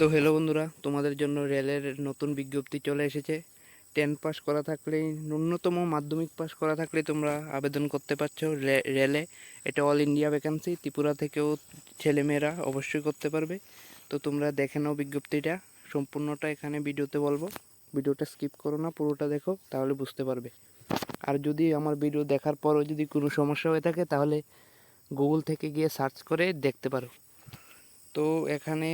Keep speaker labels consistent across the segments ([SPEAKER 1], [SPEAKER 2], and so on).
[SPEAKER 1] তো হ্যালো বন্ধুরা, তোমাদের জন্য রেলের নতুন বিজ্ঞপ্তি চলে এসেছে। টেন পাস করা থাকলেই, ন্যূনতম মাধ্যমিক পাস করা থাকলে তোমরা আবেদন করতে পারছ রেলে। এটা অল ইন্ডিয়া ভ্যাকেন্সি ত্রিপুরা থেকেও ছেলেমেয়েরা অবশ্যই করতে পারবে। তো তোমরা দেখে নাও বিজ্ঞপ্তিটা, সম্পূর্ণটা এখানে ভিডিওতে বলব। ভিডিওটা স্কিপ করো না, পুরোটা দেখো, তাহলে বুঝতে পারবে। আর যদি আমার ভিডিও দেখার পরও যদি কোনো সমস্যা হয়ে থাকে, তাহলে গুগল থেকে গিয়ে সার্চ করে দেখতে পারো। তো এখানে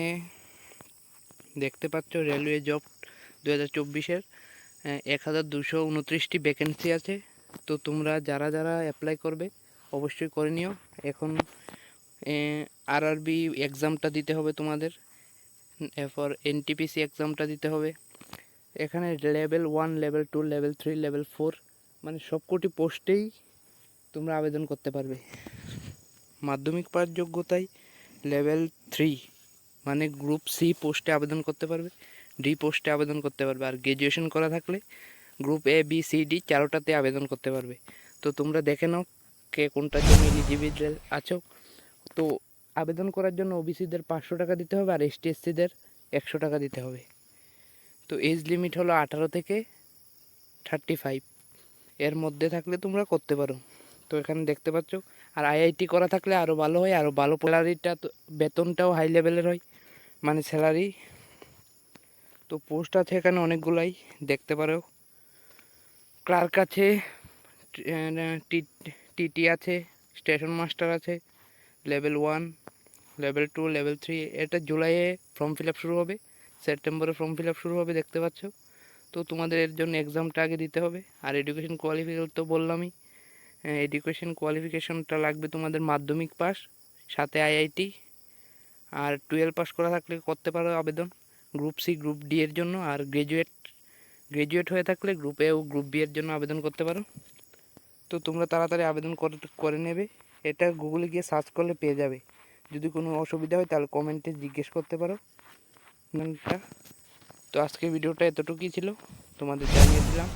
[SPEAKER 1] দেখতে পাচ্ছ রেলওয়ে জব দু হাজার চব্বিশের এক হাজার দুশো উনত্রিশটি ভ্যাকেন্সি আছে। তো তোমরা যারা যারা অ্যাপ্লাই করবে, অবশ্যই করে নিও। এখন আর আরবি এক্সামটা দিতে হবে তোমাদের। এরপর এনটিপিসি এক্সামটা দিতে হবে। এখানে level one level two level three level four মানে সবকটি পোস্টেই তোমরা আবেদন করতে পারবে। মাধ্যমিক পাস যোগ্যতায় লেভেল থ্রি মানে গ্রুপ সি পোস্টে আবেদন করতে পারবে ডি পোস্টে আবেদন করতে পারবে। আর গ্র্যাজুয়েশন করা থাকলে group A B C D চারোটাতে আবেদন করতে পারবে। তো তোমরা দেখে নাও কে কোনটার জন্য এলিজিবল আছো। তো আবেদন করার জন্য ওবিসিদের পাঁচশো টাকা দিতে হবে আর এসটি এসসিদের একশো টাকা দিতে হবে। তো এজ লিমিট হলো আঠারো থেকে থার্টি ফাইভ এর মধ্যে থাকলে তোমরা করতে পারো। তো এখানে দেখতে পাচ্ছ। আর আইআইটি করা থাকলে আরও ভালো হয় আরও ভালো স্যালারিটা তো, বেতনটাও হাই লেভেলের হয় মানে স্যালারি তো পোস্ট আছে এখানে অনেকগুলাই, দেখতে পারো। ক্লার্ক আছে টিটি আছে স্টেশন মাস্টার আছে level one level two level three এটা জুলাইয়ে ফর্ম ফিল আপ শুরু হবে সেপ্টেম্বরে ফর্ম ফিল আপ শুরু হবে, দেখতে পাচ্ছ। তো তোমাদের এর জন্য এক্সামটা আগে দিতে হবে, আর এডুকেশন কোয়ালিফিকেশন তো বললামই। এডুকেশন কোয়ালিফিকেশনটা লাগবে তোমাদের মাধ্যমিক পাস, সাথে আইআইটি আর টুয়েলভ পাস করা থাকলে করতে পারো আবেদন গ্রুপ সি গ্রুপ ডি এর জন্য, আর গ্র্যাজুয়েট গ্র্যাজুয়েট হয়ে থাকলে গ্রুপ এ ও গ্রুপ বি এর জন্য আবেদন করতে পারো। তো তোমরা তাড়াতাড়ি আবেদন করে নেবে, এটা গুগলে গিয়ে সার্চ করলে পেয়ে যাবে। যদি কোনো অসুবিধা হয় তাহলে কমেন্টে জিজ্ঞেস করতে পারো। তো আজকের ভিডিওটা এতটুকুই ছিল, তোমাদের জানিয়ে দিলাম